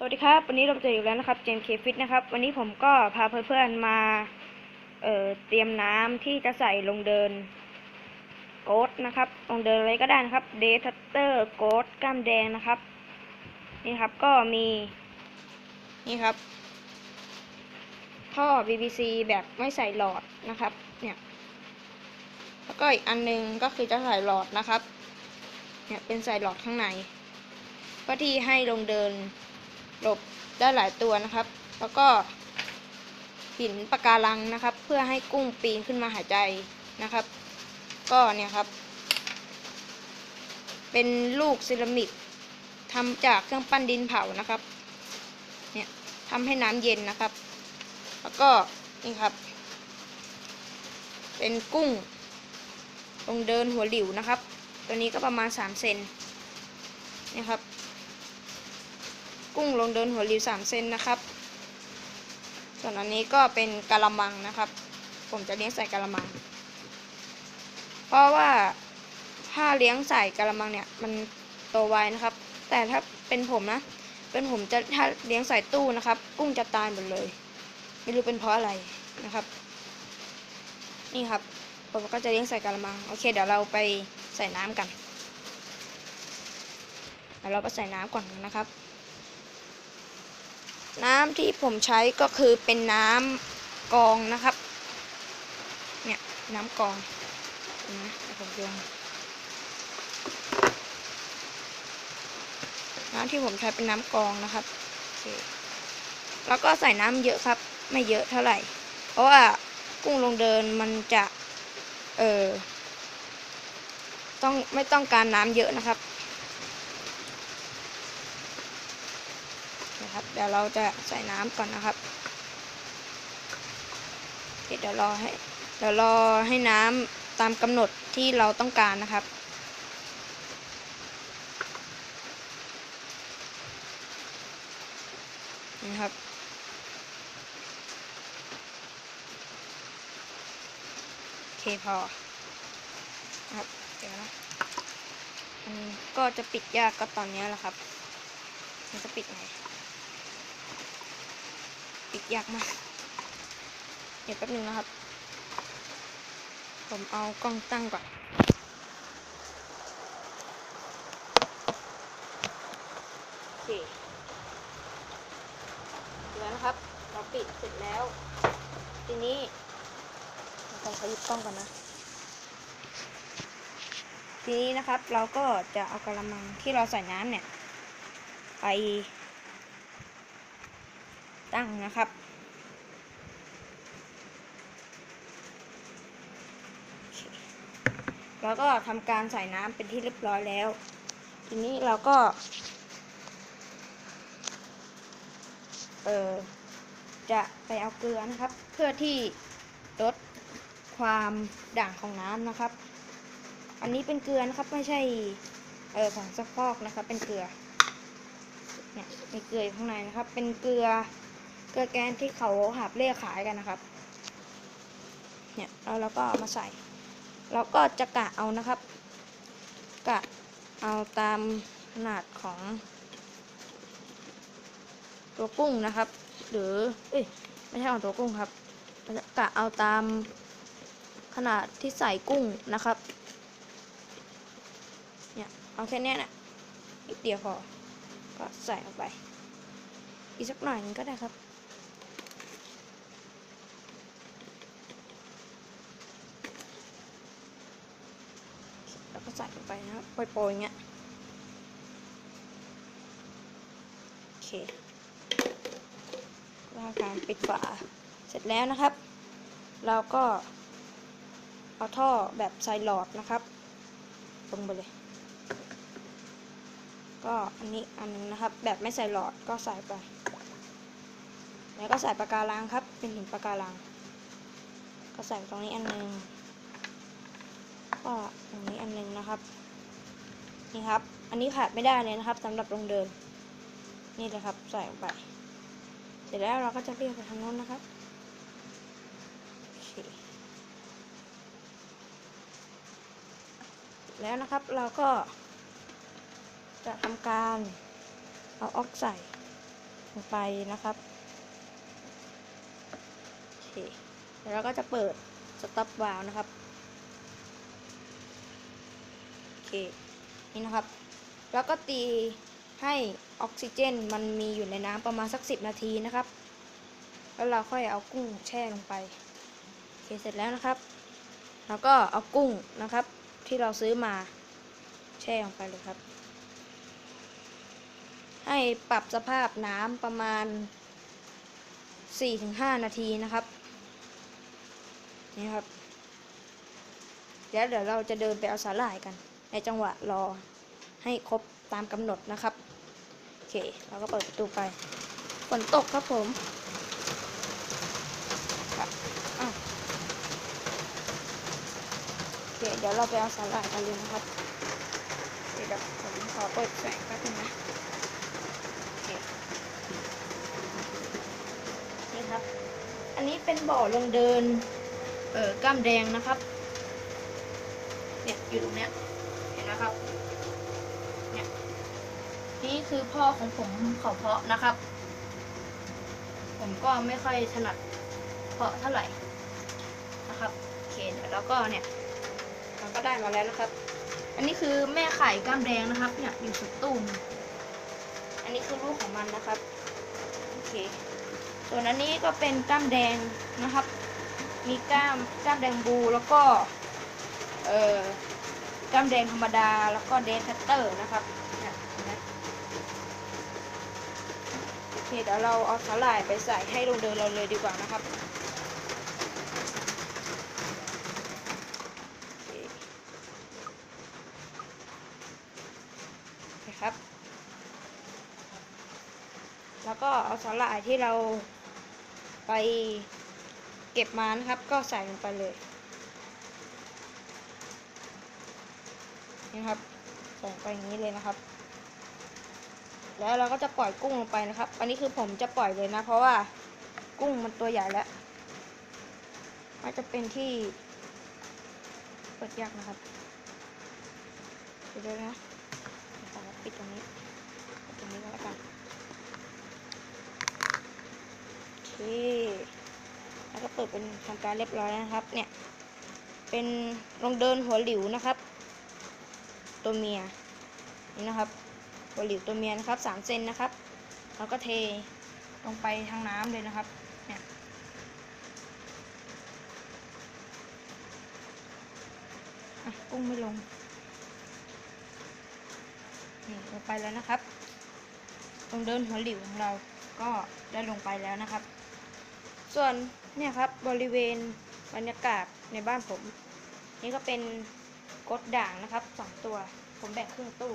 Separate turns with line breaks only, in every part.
สวัสดีครับ วันนี้เราเจออยู่แล้วนะครับเจมเคฟิตนะครับ วันนี้ผมก็พาเพื่อนๆมา เอ่อเตรียมน้ำที่จะใส่ลงเดินโกดนะครับ ลงเดินอะไรก็ได้นะครับเดทัตเตอร์โกดกล้ามแดงนะครับ นี่ครับก็มีนี่ครับ ท่อ BBC แบบไม่ใส่หลอดนะครับ เนี่ยแล้วก็อีกอันหนึงก็คือจะใส่หลอดนะครับ เนี่ยเป็นใส่หลอดข้างในเพื่อที่ให้ลงเดิน หลบได้หลายตัวนะครับ แล้วก็หินปะการังนะครับ เพื่อให้กุ้งปีนขึ้นมาหายใจนะครับ ก็เนี่ยครับ เป็นลูกเซรามิกทำจากเครื่องปั้นดินเผานะครับ เนี่ยทำให้น้ำเย็นนะครับ แล้วก็นี่ครับ เป็นกุ้งลงเดินหัวหลิวนะครับ ตัวนี้ก็ประมาณ 3 เซนนี่ครับ กุ้งลงเดินหัวริวสามเซนนะครับ ส่วนอันนี้ก็เป็นกะละมังนะครับ ผมจะเลี้ยงใส่กะละมัง เพราะว่าถ้าเลี้ยงใส่กะละมังเนี่ยมันโตไวนะครับ แต่ถ้าเป็นผมนะ เป็นผมจะถ้าเลี้ยงใส่ตู้นะครับ กุ้งจะตายหมดเลย ไม่รู้เป็นเพราะอะไรนะครับ นี่ครับ ผมก็จะเลี้ยงใส่กะละมัง โอเค เดี๋ยวเราไปใส่น้ำกันเดี๋ยวเราไปใส่น้ำก่อนนะครับ น้ำที่ผมใช้ก็คือเป็นน้ำกองนะครับ เนี่ยน้ำกองนะผมโยนน้ำที่ผมใช้เป็นน้ำกองนะครับโอเคแล้วก็ใส่น้ำเยอะครับ ไม่เยอะเท่าไหร่ เพราะว่ากุ้งลงเดินมันจะ เออต้องไม่ต้องการน้ำเยอะนะครับ นะครับ เดี๋ยวเราจะใส่น้ำก่อนนะครับเดี๋ยวรอให้เดี๋ยวรอให้น้ำตามกำหนดที่เราต้องการนะครับนี่ครับโอเคพอครับเดี๋ยวนะมันก็จะปิดยากก็ตอนนี้แหละครับ มันจะปิดไงปิด ยากมากเดี๋ยวแป๊บนึงนะครับ ผมเอากล้องตั้งก่อนโอเคเดี๋ยวนะครับ เราปิดเสร็จแล้ว ทีนี้เราต้องขยิบกล้องก่อนนะ ทีนี้นะครับเราก็จะเอากระมังที่เราใส่น้ำเนี่ย ไป ตั้งนะครับ แล้วก็ทำการใส่น้ำเป็นที่เรียบร้อยแล้ว ทีนี้เราก็ เออจะไปเอาเกลือนะครับ เพื่อที่ลดความด่างของน้ำนะครับ อันนี้เป็นเกลือนะครับไม่ใช่ เออของซักฟอกนะครับ เป็นเกลือเนี่ยมีเกลืออยู่ข้างในนะครับ เป็นเกลือ เกลือแกนที่เขาหาบเล่ขายกันนะครับ เนี่ยแล้วเราก็เอามาใส่เราก็จะกะเอานะครับ กะเอาตามขนาดของตัวกุ้งนะครับ หรือ เอ้ย ไม่ใช่ของตัวกุ้งครับจะกะเอาตามขนาดที่ใส่กุ้งนะครับ เนี่ย เอาแค่นี้นะนิดเดียวพอ ก็ใส่ออกไป อีกสักหน่อยนึงก็ได้ครับ แล้วก็ ใส่ลงไปนะครับโปรยๆอย่างเงี้ยโอเคว่าการปิดฝาเสร็จแล้วนะครับ เราก็เอาท่อแบบใส่หลอดนะครับ ลงไปเลย ก็อันนี้อันนึงนะครับ แบบไม่ใส่หลอดก็ใส่ไป แล้วก็ใส่ปากการังครับ เป็นหินปากการัง ก็ใส่ตรงนี้อันนึง ก็ตรงนี้อันนึงนะครับ นี่ครับ อันนี้ขาดไม่ได้เลยนะครับสำหรับลงเดิน นี่เลยครับ ใส่ลงไป เสร็จแล้วเราก็จะเรียกไปทางโน้นนะครับแล้วนะครับเราก็จะทำการเอาออกใส่ลงไปนะครับโอเคแล้วเราก็จะเปิดสต็อปวาล์วนะครับ โอ เค นี่นะครับ แล้วก็ตีให้ออกซิเจนมันมีอยู่ในน้ำประมาณสักสิบนาทีนะครับ แล้วเราค่อยเอากุ้งแช่ลงไปโอเคเสร็จแล้วนะครับ แล้วก็เอากุ้งนะครับ ที่เราซื้อมาแช่ลงไปเลยครับ ให้ปรับสภาพน้ำประมาณ 4-5 นาทีนะครับ นี่ครับ แล้วเดี๋ยวเราจะเดินไปเอาสาหร่ายกัน ในจังหวะรอให้ครบตามกำหนดนะครับ โอเค เราก็เปิดประตูไป ฝนตกครับผมครับอ้าวโอเค เดี๋ยวเราไปเอาสาหร่ายกันเลยนะครับเดี๋ยวผมขอเปิดแสงแป๊บนึงนะโอเคนี่ครับ อันนี้เป็นบ่อลงเดิน เอ่อกล้ามแดงนะครับ เนี่ย อยู่ตรงเนี้ย นะครับ เนี่ยนี่คือพ่อของผมเขาเพาะนะครับ ผมก็ไม่ค่อยถนัดเพาะเท่าไหร่นะครับโอเคเดี๋ยวเราก็เนี่ยเราก็ได้มาแล้วนะครับ อันนี้คือแม่ไข่กล้ามแดงนะครับ เนี่ยอยู่สุดตู้มอันนี้คือลูกของมันนะครับโอเคส่วนอันนี้ก็เป็นกล้ามแดงนะครับ มีกล้ามกล้ามแดงบูแล้วก็ เอ่อ กล้ามแดงธรรมดาแล้วก็เดทแคตเตอร์นะครับเนี่ยเห็นไหมโอเคเดี๋ยวเราเอาสาหร่ายไปใส่ให้ลงเดินเราเลยดีกว่านะครับโอเคโอเคครับ แล้วก็เอาสาหร่ายที่เราไปเก็บมานะครับ ก็ใส่ลงไปเลย นี่ครับใส่ไปอย่างนี้เลยนะครับ แล้วเราก็จะปล่อยกุ้งลงไปนะครับ อันนี้คือผมจะปล่อยเลยนะ เพราะว่ากุ้งมันตัวใหญ่แล้วมันจะเป็นที่เปิดยากนะครับเดี๋ยวนะขอปิดตรงนี้ปิดตรงนี้ก็แล้วกันโอเคแล้วก็เปิดเป็นทำการเรียบร้อยนะครับ เนี่ย เป็นลงเดินหัวหลิวนะครับ ตัวเมียนี่นะครับหัวหลิวตัวเมียนะครับสามเซนนะครับแล้วก็เทลงไปทางน้ำเลยนะครับเนี่ยอะกุ้งไม่ลงนี่ลงไปแล้วนะครับตรงเดินหัวหลิวของเราก็ได้ลงไปแล้วนะครับ ส่วนเนี่ยครับบริเวณบรรยากาศในบ้านผม นี่ก็เป็น กดด่างนะครับสองตัว ผมแบ่งครึ่งตู้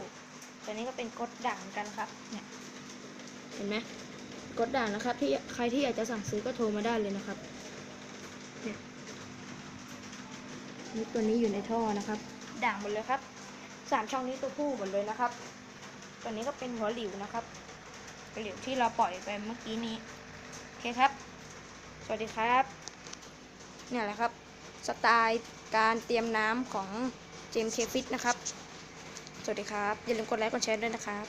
ตัวนี้ก็เป็นกดด่างกันครับ เนี่ยเห็นไหมกดด่างนะครับ ที่ใครที่อยากจะสั่งซื้อก็โทรมาได้เลยนะครับเนี่ยนี่ตัวนี้อยู่ในท่อนะครับ ด่างหมดเลยครับสามช่องนี้ตัวผู้หมดเลยนะครับ ตัวนี้ก็เป็นหัวหลิวนะครับหัวหลิวที่เราปล่อยไปเมื่อกี้นี้โอเคครับ สวัสดีครับ เนี่ยแหละครับ สไตล์การเตรียมน้ำของ เจมเคฟิตนะครับ สวัสดีครับ อย่าลืมกดไลค์กดแชร์ด้วยนะครับ